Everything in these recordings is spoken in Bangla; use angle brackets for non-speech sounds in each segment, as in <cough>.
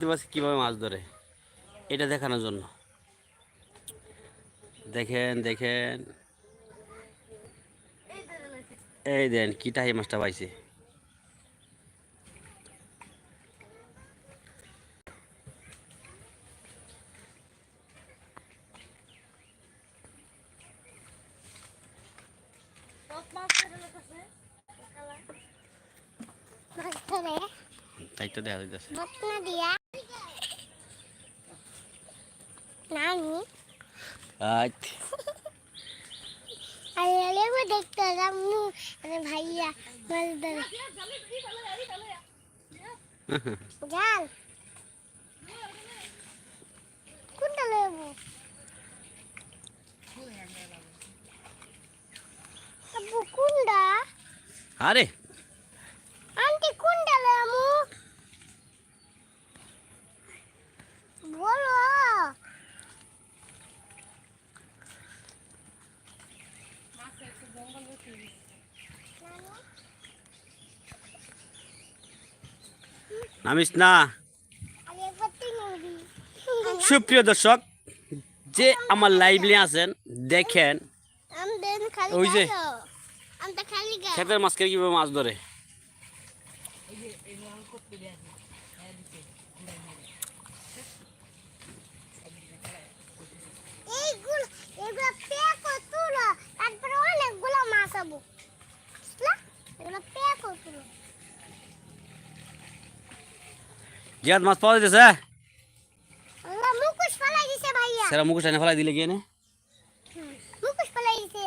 আদিবাসী কীভাবে মাছ ধরে? এটা দেখানোর জন্য। দেখেন দেখেন। এই দেন কি টাহি মাছটা পাইছে। তাই তো দেখা যাইতেছে। নানি। আচ্ছা। <laughs> আর এলেও দেখতে মানে ভাইয়া মাছ ধরে। জাল <laughs> কোনটা লেবু আরে আন্টি কোনটা লেবু বলো নামিস না। সুপ্রিয় দর্শক, যে আমার লাইভলি আছেন, দেখেন, ওই যে। খালি মাছকে কীভাবে মাছ ধরে। তারপরে মাছ হব এগুলো পেকো তুলো। জিয়াদ মাছ পাওয়া মুকুশ ফেলাই সেরা মুখোশ এনে ফেলাই দিলে গিয়ে নে ফেলাই দিছে।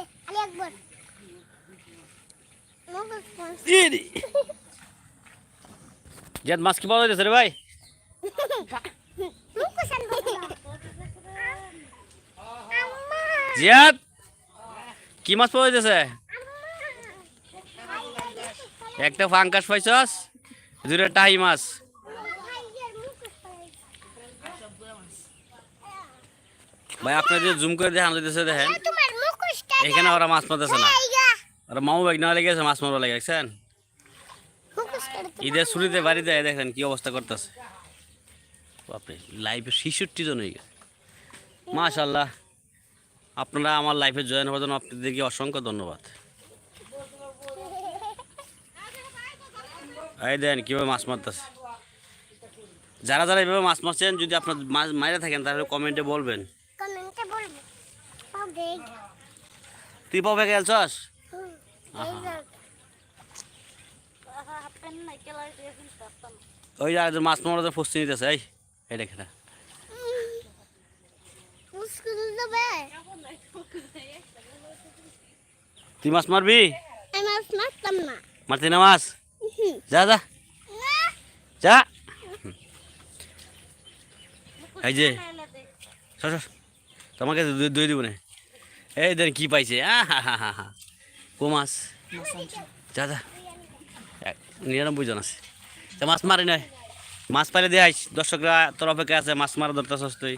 জিয়াদ মাছ কি পাওয়া যেতেছে রে ভাই? জিয়াদ কি মাছ পাওয়া যেতেছে একটা ফাঙ্কাস পাইছস দুটো টাই মাছ। ভাই আপনি যে জুম করে দেখানো যেতেছে দেখেন। এখানে ওরা মাছ মারতেছে না। ওরা মামু ব্যাগ না লেগেছে মাছ মারবা লেগে দেখছেন? ঈদের শুরুতে বাড়িতে দেখেন কি অবস্থা করতেছে। বাপরে লাইফে শিশুটি জন হয়ে গেছে। মাশাল্লাহ আপনারা আমার লাইফে জয়েন হওয়ার জন্য আপনাদেরকে অসংখ্য ধন্যবাদ। এই দেন কীভাবে মাছ মারতেছে। যারা যারা এভাবে মাছ মারছেন যদি আপনার মাছ মারে থাকেন তাহলে কমেন্টে বলবেন। তুই এই যে ওই যে মাছ মারা ফস্তি নিতেছে এই এই দেখে না তুই মাছ মারবি? মারতি না মাছ? যা যা। যা। এই যে তোমাকে দুই দিব না। এই দেন, কি পাইছে? কো মাছ? যা যা। নিরানব্বই জন আছে। তা মাছ মারি নয় মাছ পাইলে দিয়ে আইস। দর্শকরা তোর অপেক্ষা আছে, মাছ মারা ধরতেছস তুই।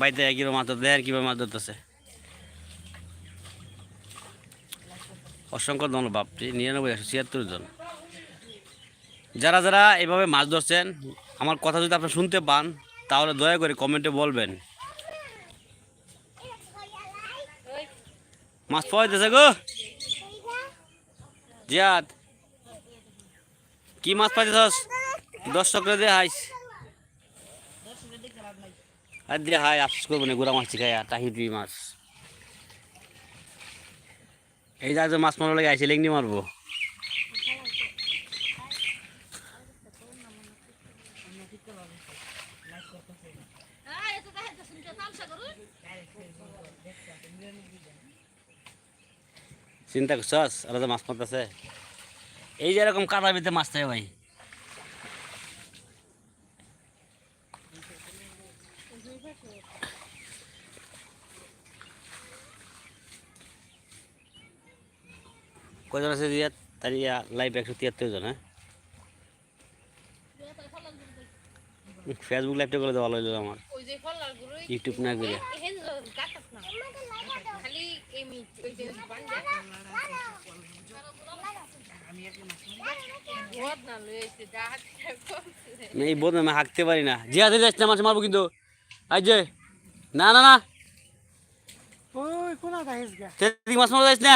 বাড়িতে কীভাবে মাছ ধরতে। দেয় কীভাবে মাছ ধরতেছে। অসংখ্য ধন্যবাদ বাপটি নিরানব্বই একশো ছিয়াত্তর জন। যারা যারা এভাবে মাছ ধরছেন, আমার কথা যদি আপনি শুনতে পান, তাহলে দয়া করে কমেন্টে বলবেন। মাছ পাওয়া যাচ্ছে গো। জিয়াদ, কি মাছ পাইতেছস? দর্শকরা দিয়ে হাইস। আর দিয়ে হাই, আফসোস করব না, গুড়া মাছ খাই দুই মাছ। এই যে মাছ মারবো লাগে আইসি লেগনি মারবো। চিন্তা করছস আর যে মাছ মারতেছে। এই যে এরকম কাদা ভিতরে মাছ থাকে ভাই। কজন আছে দিয়া তার ইয়া লাইভ একশো তিয়াত্তর জন হ্যাঁ? ফেসবুক লাইভটা করে দেওয়া হলো আমার। ইউটিউব না করে। এই বোধ আমি হাঁকতে পারি না। জিয়াতে যাচ্ছে মাছ মারবো কিন্তু। আজ যে। না না মাছ মারবো যাইস না?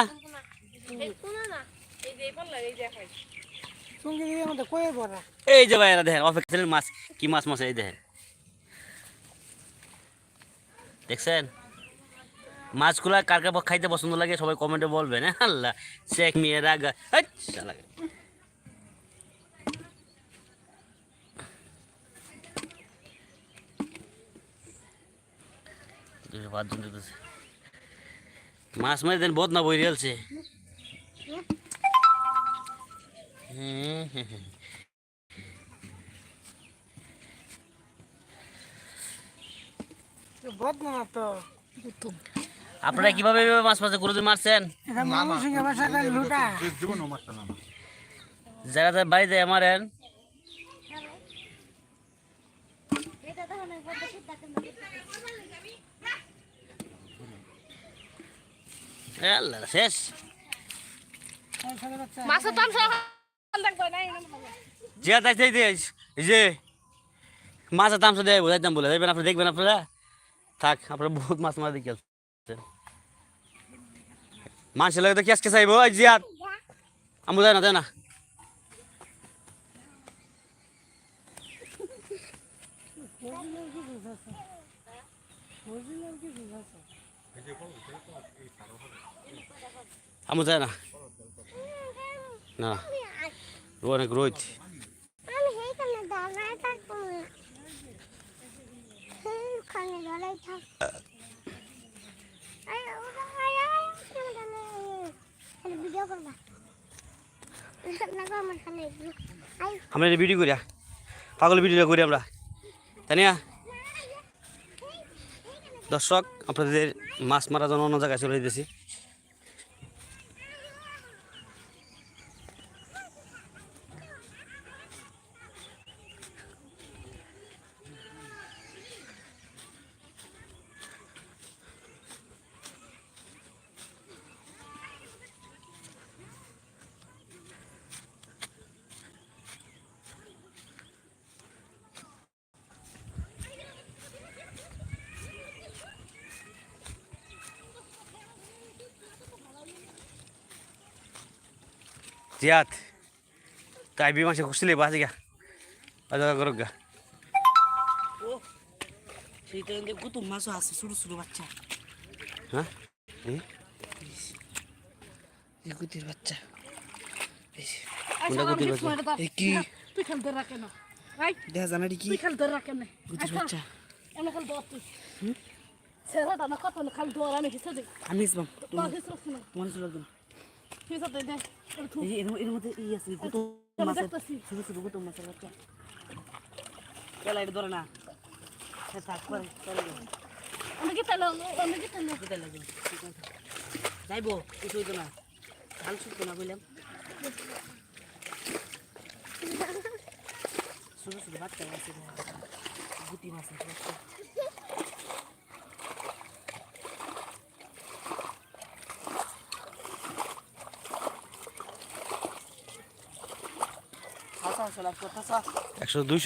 যে এই যে ভাইরা দেখেন অপেক্ষা মাছ কি মাছ মাছ এই দেখেন। দেখছেন? মাছগুলা কার কার খাইতে পছন্দ লাগে সবাই কমেন্টে বলবেন হ্যাঁ আল্লাহ শেখ মেয়েরা গা হাট, শালা। দুটো পাঁচজন দেখতেছে। মাছ মারি দেন বহুত না বই হুম বদনা তো আপনারা কীভাবে মাছ মাছে কোনোদিন মারছেন? যারা যারা বাড়িতে মারেন শেষ। মাছের দাম তাই দিয়ে এই যে মাছের দাম দেয় বোঝাই দাম বলে দেখবেন আপনি দেখবেন আপনারা? থাক আপনারা বহুত মাছ মারা দেখে মানুষের লাগে তো কি আজকে চাইব জিয়াত আমি দেয় না দেয় না। আমি দেয় না। না অনেক দাঁড়ায় থাক আয়, ওরা, আয়, আয়, ওখানে দাঁড়ায়। খালি ভিডিও করবা লাগো আমার এটা ভিডিও করি পাগল ভিডিও করি আমরা। তাই না দর্শক, আপনাদের মাছ মারার জন্য অন্য জায়গায় চলে যেতেছি। জিয়াত তাই বি মাসে খুশিলে বাসি গা বাজা করুক গা সেইটা কত মাছ আছে ছোট ছোট বাচ্চা হ্যাঁ গুতির বাচ্চা কোনটা গতি বাজা কি তুই খেলতে রাখে না দেখা জানা কি তুই খেলতে রাখে না গুতির বাচ্চা এমন খেল দোয়া তুই ছেলেটা না কত খালি দোয়ার আমি হিসে আমি ইসলাম হিসে তোমার হিসে দে এই এর মধ্যে ই আছে আমি মাছ ছোট ছোট কত মাছের বাচ্চা চলা এটা ধরে না থাক করে চলে যাও আমি কি তাহলে আমি কি তাহলে কোথায় লাগবে যাইবো কিছু হইতো না ভালো শুকতো না বললাম ছোট ছোট বাচ্চা আছে গুটি মাছ আছে বাচ্চা। হাসা হাসা লাগতো হাসা একশো দুইশো